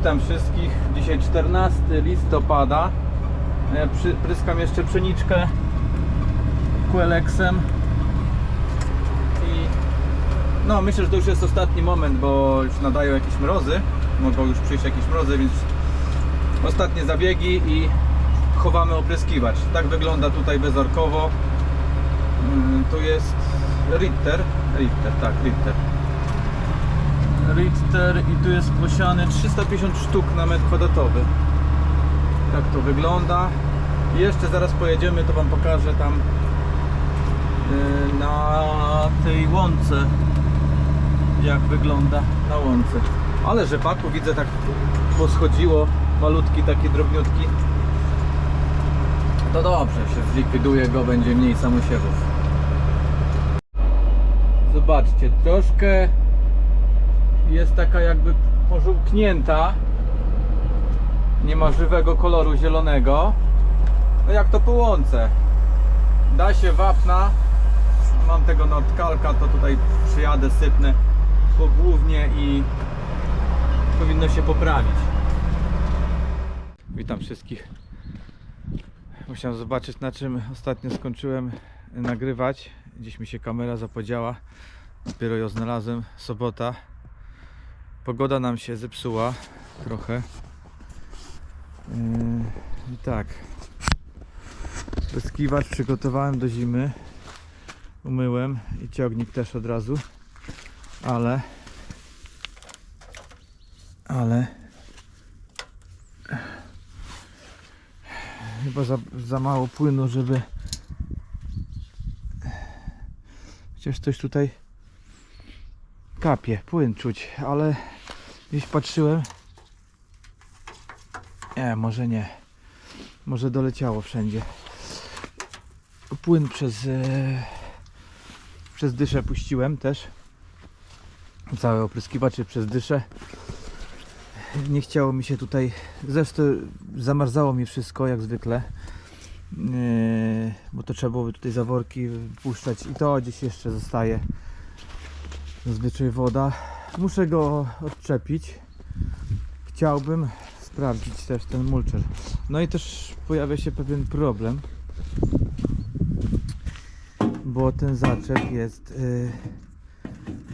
Witam wszystkich. Dzisiaj 14 listopada. E, Przy, pryskam jeszcze pszeniczkę Quelexem. I no myślę, że to już jest ostatni moment, bo już nadają jakieś mrozy. Mogą już przyjść jakieś mrozy, więc ostatnie zabiegi i chowamy opryskiwacz. Tak wygląda tutaj bezorkowo. Mm, Tu jest Ritter. Ritter, tak, Ritter. Richter i tu jest posiany 350 sztuk na metr kwadratowy. Tak to wygląda. Jeszcze zaraz pojedziemy, to Wam pokażę tam yy, na tej łące jak wygląda na łące. Ale rzepaku widzę tak poschodziło, malutki taki drobniutki. To dobrze, się zlikwiduje go, będzie mniej samosiewów. Zobaczcie, troszkę jest taka jakby pożółknięta. Nie ma żywego koloru zielonego. No jak to po łące. Da się wapna. Mam tego nordkalka, to tutaj przyjadę, sypnę pogłównie i powinno się poprawić. Witam wszystkich. Musiałem zobaczyć na czym ostatnio skończyłem nagrywać. Dziś mi się kamera zapodziała. Dopiero ją znalazłem. Sobota. Pogoda nam się zepsuła trochę. Yy, I tak. Pryskiwacz przygotowałem do zimy. Umyłem i ciągnik też od razu. Ale ale chyba za, za mało płynu, żeby chociaż coś tutaj kapie, płyn czuć, ale gdzieś patrzyłem. Nie, może nie. Może doleciało wszędzie. Płyn przez e, przez dyszę puściłem też. Całe opryskiwacze przez dyszę. Nie chciało mi się tutaj. Zresztą zamarzało mi wszystko jak zwykle. Yy, bo to trzeba byłoby tutaj zaworki puszczać i to gdzieś jeszcze zostaje zazwyczaj woda. Muszę go odczepić. Chciałbym sprawdzić też ten mulcher. No i też pojawia się pewien problem, bo ten zaczep jest y,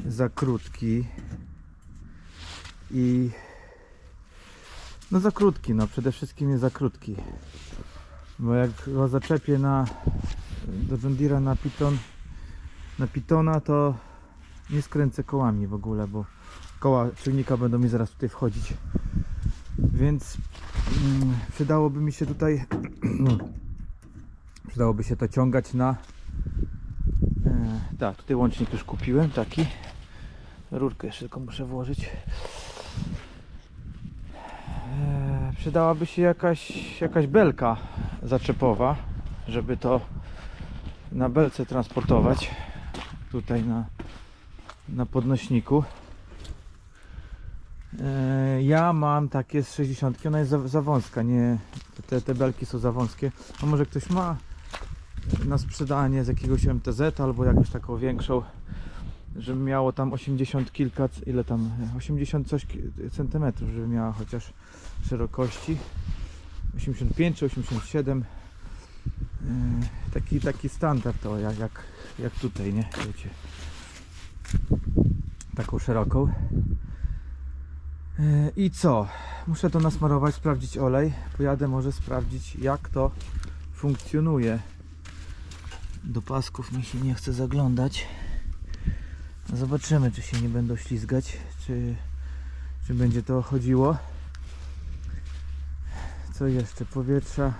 za krótki i no za krótki, no przede wszystkim jest za krótki. Bo jak go zaczepię na do John Deere'a na Piton na Pitona to nie skręcę kołami w ogóle, bo koła silnika będą mi zaraz tutaj wchodzić. Więc mm, przydałoby mi się tutaj przydałoby się to ciągać na e, tak, tutaj łącznik już kupiłem taki rurkę jeszcze tylko muszę włożyć e, przydałaby się jakaś jakaś belka zaczepowa żeby to na belce transportować tutaj na na podnośniku. E, Ja mam takie z 60, ona jest za, za wąska, nie, te, te belki są za wąskie. A może ktoś ma na sprzedanie z jakiegoś MTZ albo jakąś taką większą, żeby miało tam 80 kilka, ile tam, 80 coś centymetrów, żeby miała chociaż szerokości. 85 czy 87. E, Taki, taki standard to jak, jak, jak tutaj, nie? Wiecie taką szeroką. E, I co? Muszę to nasmarować, sprawdzić olej. Pojadę może sprawdzić jak to funkcjonuje. Do pasków mi się nie chce zaglądać. Zobaczymy czy się nie będą ślizgać, czy, czy będzie to chodziło. Co jeszcze? Powietrza.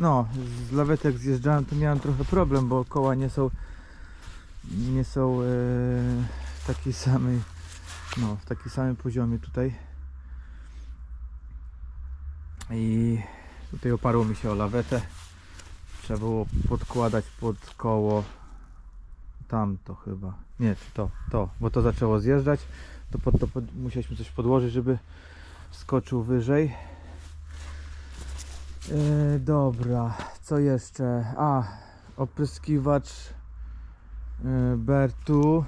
No, z lawetek zjeżdżałem, to miałem trochę problem, bo koła nie są nie są e, w takiej samej no, w takim samym poziomie tutaj. I tutaj oparło mi się o lawetę. Trzeba było podkładać pod koło. Tamto chyba. Nie, to, to, bo to zaczęło zjeżdżać. To pod to pod, musieliśmy coś podłożyć, żeby skoczył wyżej. E, dobra, co jeszcze? A, opryskiwacz Bertu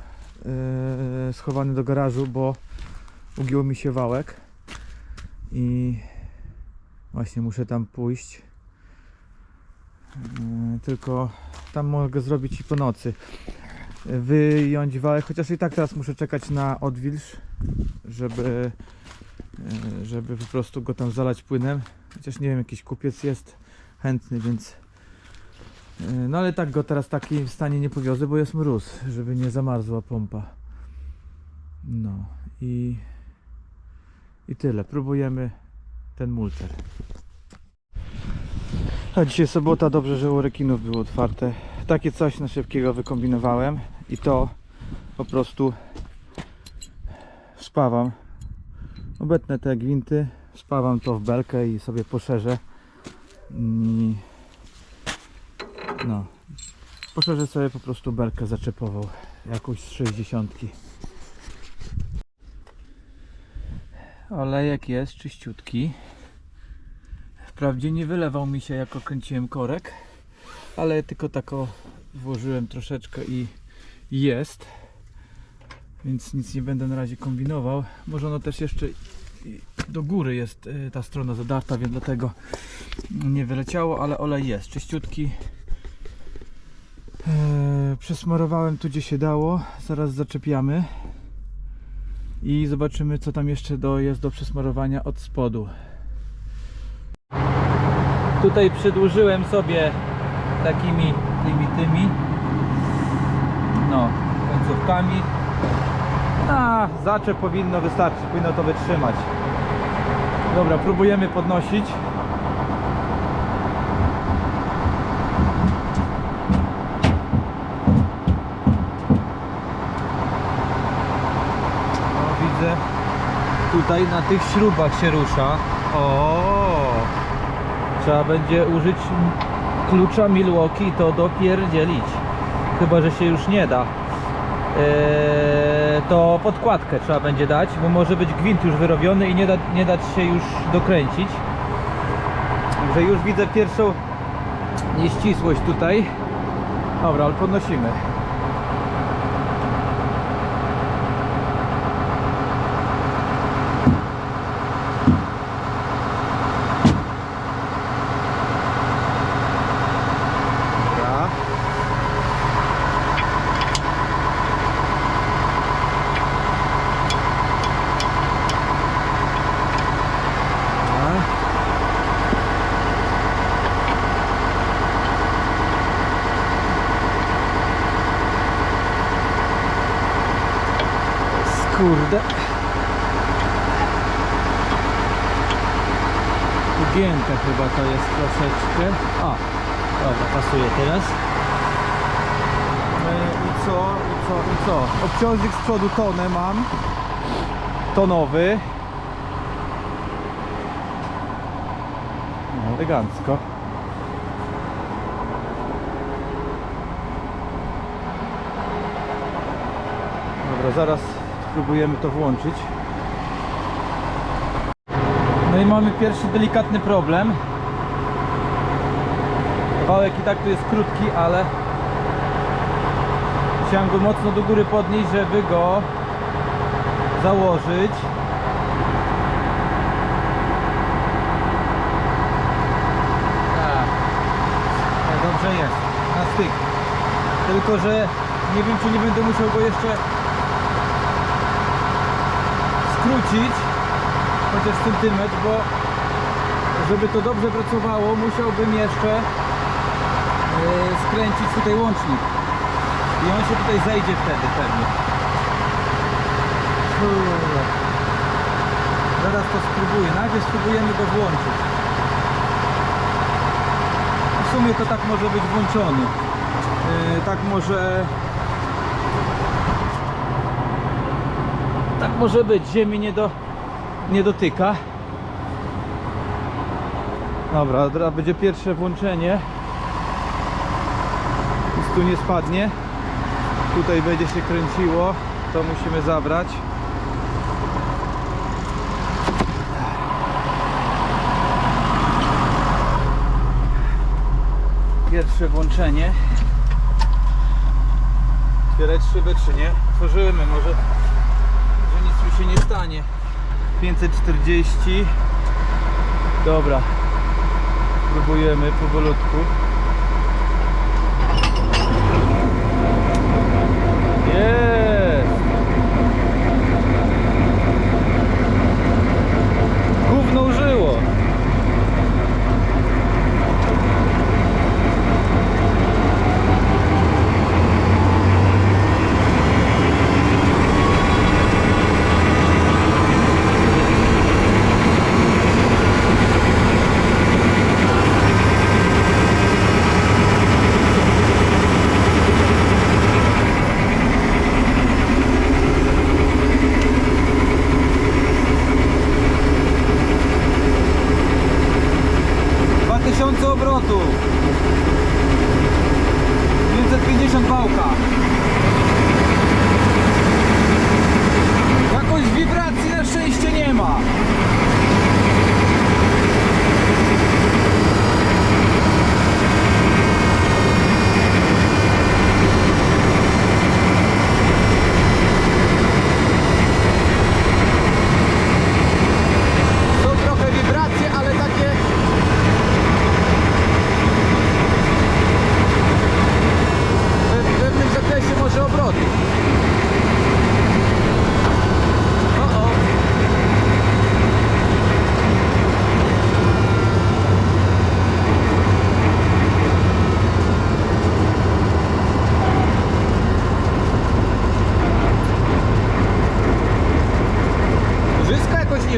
e, schowany do garażu, bo ugiął mi się wałek. i właśnie muszę tam pójść. Yy, Tylko tam mogę zrobić i po nocy. Wyjąć wałek, chociaż i tak teraz muszę czekać na odwilż, żeby, żeby po prostu go tam zalać płynem. Chociaż nie wiem, jakiś kupiec jest chętny, więc. Yy, No ale tak go teraz w takim stanie nie powiozę, bo jest mróz, żeby nie zamarzła pompa. No i. I tyle. Próbujemy ten multer. A dzisiaj sobota, dobrze, że u rekinów było otwarte. Takie coś na szybkiego wykombinowałem i to po prostu spawam. Obetnę te gwinty, spawam to w belkę i sobie poszerzę. I no, poszerzę sobie po prostu belkę zaczepową, jakąś z 60. Olejek jest czyściutki. Wprawdzie nie wylewał mi się jak okręciłem korek, ale tylko tak o włożyłem troszeczkę i jest. Więc nic nie będę na razie kombinował. Może ono też jeszcze do góry jest y, ta strona zadarta, więc dlatego nie wyleciało, ale olej jest czyściutki. Eee, Przesmarowałem tu gdzie się dało. Zaraz zaczepiamy i zobaczymy co tam jeszcze do, jest do przesmarowania od spodu. Tutaj przydłużyłem sobie takimi tymi tymi no końcówkami. A zaczep powinno wystarczyć, powinno to wytrzymać. Dobra, próbujemy podnosić. No, widzę tutaj na tych śrubach się rusza. O, trzeba będzie użyć klucza Milwaukee i to dopierdzielić. Chyba, że się już nie da. Eee, to podkładkę trzeba będzie dać, bo może być gwint już wyrobiony i nie, da, nie dać się już dokręcić. Także już widzę pierwszą nieścisłość tutaj. Dobra, ale podnosimy. Dobra. Dobra. Skurde. Ugięte chyba to jest troszeczkę. A, dobra, pasuje teraz. E, I co, i co, i co? Obciążnik z przodu tonę mam. Tonowy. No, elegancko. Dobra, zaraz spróbujemy to włączyć. No i mamy pierwszy delikatny problem. Wałek i tak tu jest krótki, ale chciałem go mocno do góry podnieść, żeby go założyć. Tak. No Dobrze jest, na styk. Tylko, że nie wiem, czy nie będę musiał go jeszcze skrócić chociaż centymetr, bo żeby to dobrze pracowało, musiałbym jeszcze e, skręcić tutaj łącznik. I on się tutaj zejdzie wtedy pewnie. Zaraz to spróbuję. Najpierw spróbujemy go włączyć. W sumie to tak może być włączony. Yy, tak może... Tak może być. Ziemi nie, do, nie dotyka. Dobra, teraz będzie pierwsze włączenie. Nic tu nie spadnie. Tutaj będzie się kręciło. To musimy zabrać. Pierwsze włączenie. Otwierać szybę czy nie? Otworzymy, może że nic mi się nie stanie. 540 dobra. Próbujemy powolutku. off.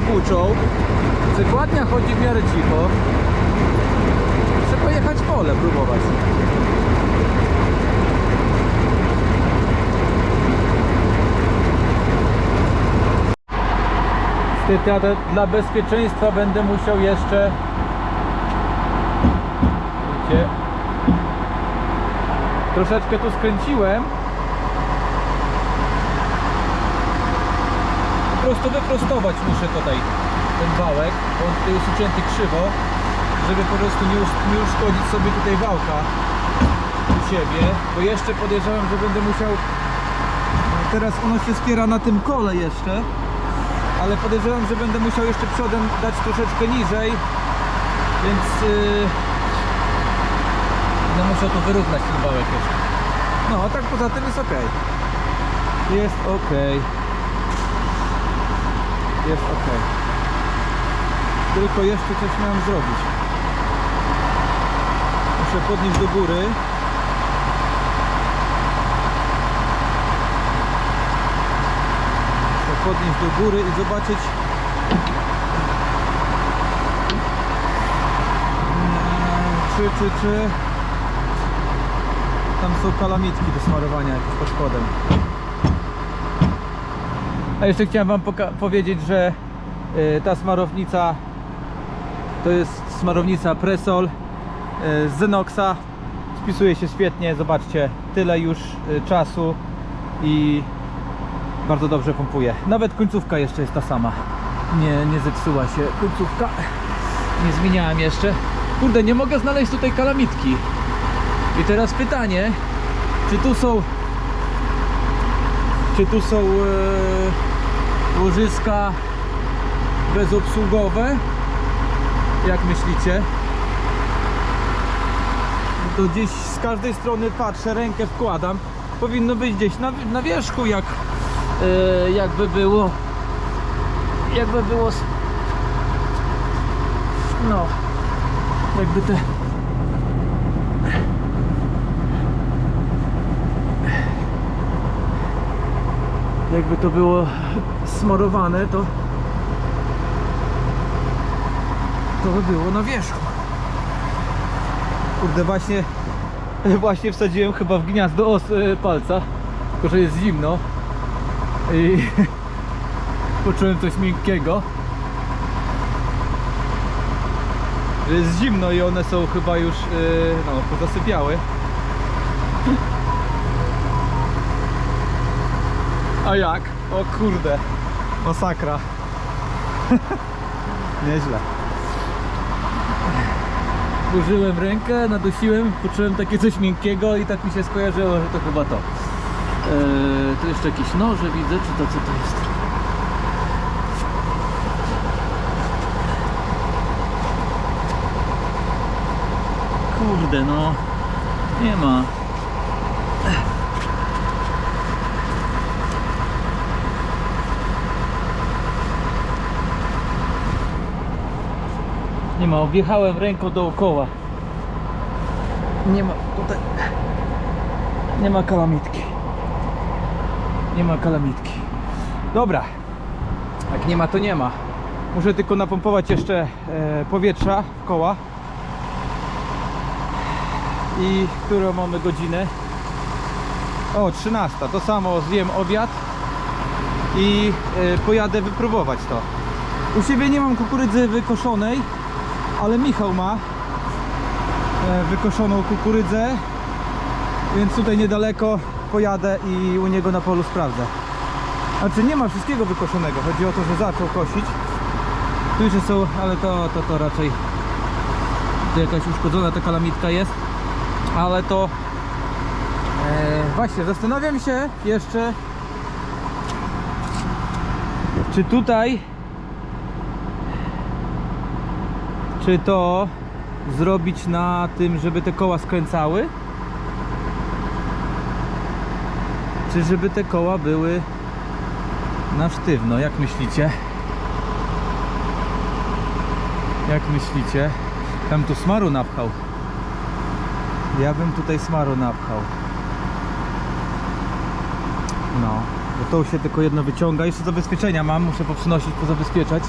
Buczą. Przekładnia chodzi w miarę cicho. Muszę pojechać w pole próbować. Niestety, ale dla bezpieczeństwa będę musiał jeszcze wiecie, troszeczkę tu skręciłem prostu wyprostować muszę tutaj ten wałek bo on tutaj jest ucięty krzywo żeby po prostu nie, usz- nie uszkodzić sobie tutaj wałka u siebie bo jeszcze podejrzewam, że będę musiał teraz ono się spiera na tym kole jeszcze ale podejrzewam, że będę musiał jeszcze przodem dać troszeczkę niżej, więc yy, no muszę tu wyrównać ten wałek jeszcze. No, a tak poza tym jest ok. Jest ok. Jest ok. Tylko jeszcze coś miałem zrobić. Muszę podnieść do góry. Muszę podnieść do góry i zobaczyć czy, czy, czy tam są kalamitki do smarowania pod spodem a jeszcze chciałem wam powiedzieć, że y, ta smarownica to jest smarownica Presol y, z Zenoxa spisuje się świetnie, zobaczcie tyle już y, czasu i bardzo dobrze pompuje. Nawet końcówka jeszcze jest ta sama. Nie, nie zepsuła się końcówka. Nie zmieniałem jeszcze. Kurde, nie mogę znaleźć tutaj kalamitki. I teraz pytanie, czy tu są czy tu są łożyska bezobsługowe? Jak myślicie? To gdzieś z każdej strony patrzę, rękę wkładam. Powinno być gdzieś na, na wierzchu, jak e, jakby było jakby było no jakby te jakby to było smarowane to to by było na wierzchu. Kurde właśnie właśnie wsadziłem chyba w gniazdo os e, palca tylko że jest zimno. I poczułem coś miękkiego. Jest zimno i one są chyba już e, no, pozasypiały A jak? O kurde. Masakra. Nieźle. Użyłem rękę, nadusiłem, poczułem takie coś miękkiego i tak mi się skojarzyło, że to chyba to. E, yy, tu jeszcze jakieś noże widzę, czy to co to jest? Kurde no, nie ma. Nie ma, objechałem ręką dookoła. Nie ma tutaj. Nie ma kalamitki. Nie ma kalamitki. Dobra. Jak nie ma, to nie ma. Muszę tylko napompować jeszcze e, powietrza w koła. I którą mamy godzinę? O, 13. To samo zjem obiad i e, pojadę wypróbować to. U siebie nie mam kukurydzy wykoszonej, ale Michał ma e, wykoszoną kukurydzę, więc tutaj niedaleko pojadę i u niego na polu sprawdzę. Znaczy nie ma wszystkiego wykoszonego, chodzi o to, że zaczął kosić. Tu jeszcze są, ale to, to, to raczej to jakaś uszkodzona ta kalamitka jest. Ale to e, właśnie zastanawiam się jeszcze czy tutaj czy to zrobić na tym, żeby te koła skręcały czy żeby te koła były na sztywno, jak myślicie? Jak myślicie? Tam tu smaru napchał. Ja bym tutaj smaru napchał. No, bo to się tylko jedno wyciąga. Jeszcze zabezpieczenia mam, muszę poprzynosić, pozabezpieczać.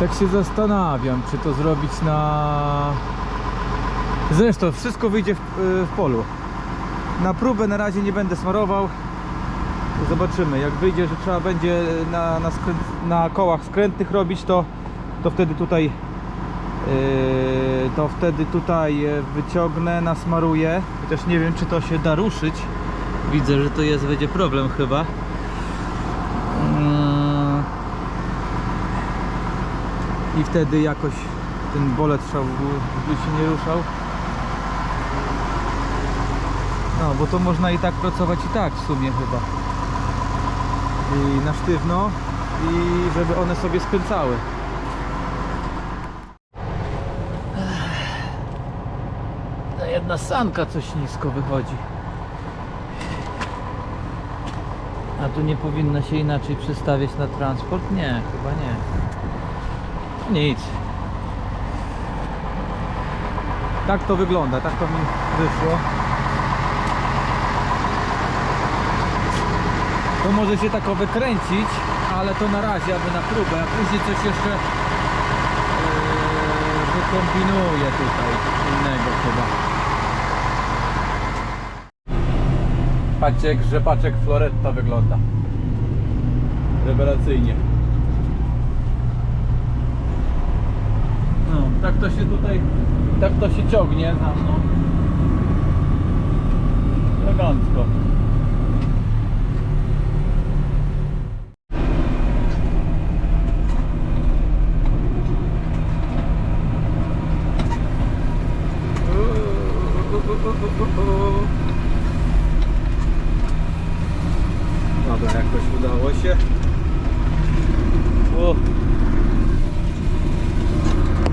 Tak się zastanawiam, czy to zrobić na... Zresztą wszystko wyjdzie w, w polu. Na próbę na razie nie będę smarował. Zobaczymy, jak wyjdzie, że trzeba będzie na, na, skrę... na kołach skrętnych robić, to, to wtedy tutaj yy, to wtedy tutaj e, wyciągnę, nasmaruję. Chociaż nie wiem, czy to się da ruszyć. Widzę, że to jest, będzie problem chyba. I wtedy jakoś ten bolet by się nie ruszał. No, bo to można i tak pracować i tak w sumie chyba. I na sztywno i żeby one sobie skręcały. Ta jedna sanka coś nisko wychodzi. A tu nie powinno się inaczej przestawiać na transport? Nie, chyba nie. Nic. Tak to wygląda, tak to mi wyszło. To może się tak wykręcić, ale to na razie, aby na próbę, a później coś jeszcze yy, wykombinuję tutaj innego chyba. Patrzcie jak rzepaczek Floretta wygląda. Rewelacyjnie. No, tak to się tutaj, tak to się ciągnie za mną. Elegancko. Dobra, jakoś udało się. O.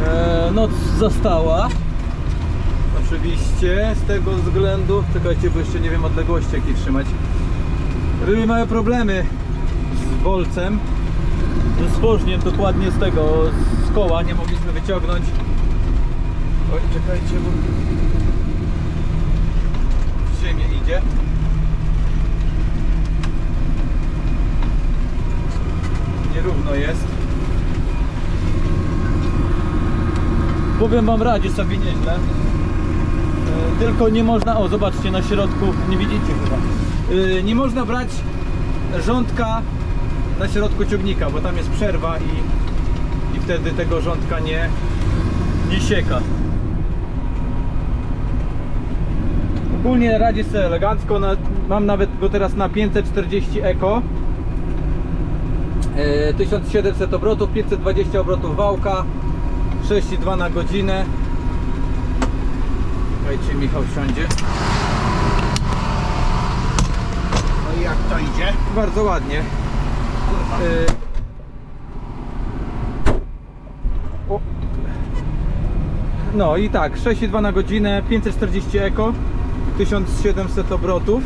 E, noc została. Z tego względu, czekajcie, bo jeszcze nie wiem odległości jakiej trzymać. Ryby mają problemy z bolcem, ze stworzniem dokładnie z tego, z koła nie mogliśmy wyciągnąć. Oj, czekajcie, bo w ziemię idzie. Nierówno jest. Powiem wam radzi sobie nieźle. E, Tylko nie można, o zobaczcie na środku, nie widzicie chyba. E, Nie można brać rządka na środku ciągnika, bo tam jest przerwa i, i wtedy tego rządka nie, nie sieka. Ogólnie radzi sobie elegancko, mam nawet go teraz na 540 Eco. E, 1700 obrotów, 520 obrotów wałka, 6,2 na godzinę. Słuchajcie, Michał wsiądzie. No i jak to idzie? Bardzo ładnie. O. No i tak, 6,2 na godzinę, 540 eko, 1700 obrotów.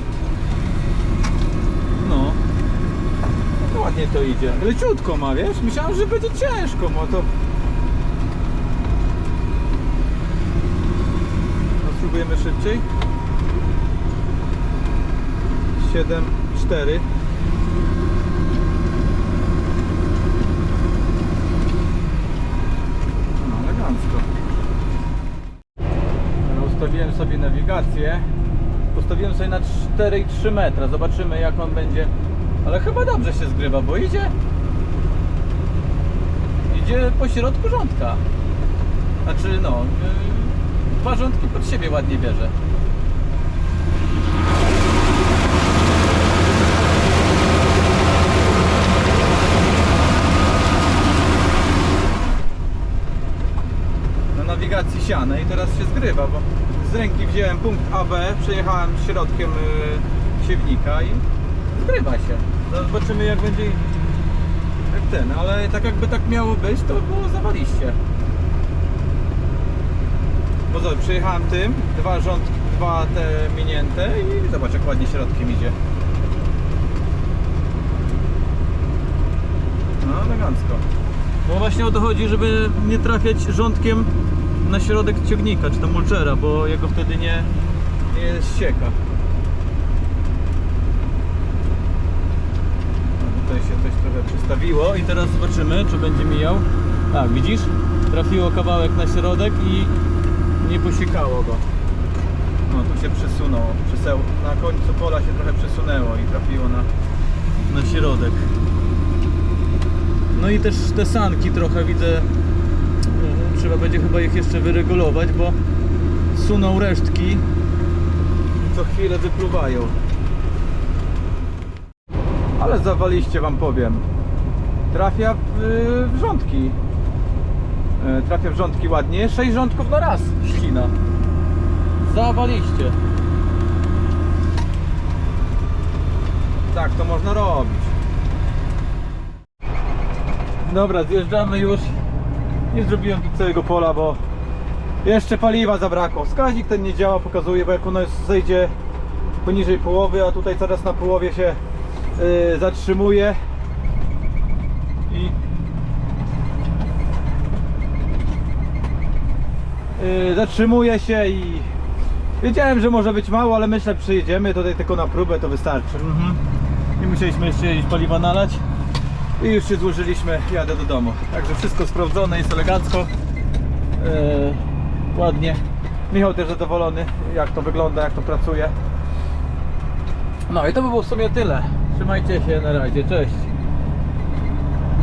No. No ładnie to idzie. Leciutko ma, wiesz? Myślałem, że będzie ciężko, bo to... No spróbujemy szybciej. 7, 4. No elegancko. No, Ustawiłem sobie nawigację. Postawiłem sobie na 4,3 metra. Zobaczymy jak on będzie. Ale chyba dobrze się zgrywa, bo idzie. Idzie po środku rządka. Znaczy no. Yy, dwa rządki pod siebie ładnie bierze. na nawigacji sianej i teraz się zgrywa, bo z ręki wziąłem punkt AB, przejechałem środkiem y, siewnika i zgrywa się. Zobaczymy jak będzie jak ten, ale tak jakby tak miało być, to było zawaliście. Bo zobacz, przejechałem tym, dwa rządki, dwa te minięte i zobacz jak ładnie środkiem idzie. No elegancko. Bo właśnie o to chodzi, żeby nie trafiać rządkiem na środek ciągnika, czy tam mulczera, bo jego wtedy nie, nie ścieka. No, tutaj się coś trochę przestawiło i teraz zobaczymy, czy będzie mijał. Tak, widzisz? Trafiło kawałek na środek i nie posiekało go. No tu się przesunąło. Przeseł, na końcu pola się trochę przesunęło i trafiło na, na środek. No i też te sanki trochę widzę. e, Trzeba będzie chyba ich jeszcze wyregulować, bo suną resztki i co chwilę wypluwają. Ale zawaliście wam powiem. Trafia w, w rządki. E, Trafia w rządki ładnie. 6 rządków na raz ścina. Zawaliście. Tak to można robić. Dobra, zjeżdżamy już. Nie zrobiłem tu całego pola, bo jeszcze paliwa zabrakło. Wskaźnik ten nie działa, pokazuje, bo jak ono zejdzie poniżej połowy, a tutaj zaraz na połowie się yy, zatrzymuje. Yy, zatrzymuje się i wiedziałem, że może być mało, ale myślę, przyjedziemy tutaj tylko na próbę, to wystarczy. Mhm. Nie musieliśmy jeszcze jeździć paliwa nalać. I już się złożyliśmy, jadę do domu. Także wszystko sprawdzone, jest elegancko. Eee, ładnie. Michał też zadowolony, jak to wygląda, jak to pracuje. No i to by było w sumie tyle. Trzymajcie się, na razie, cześć.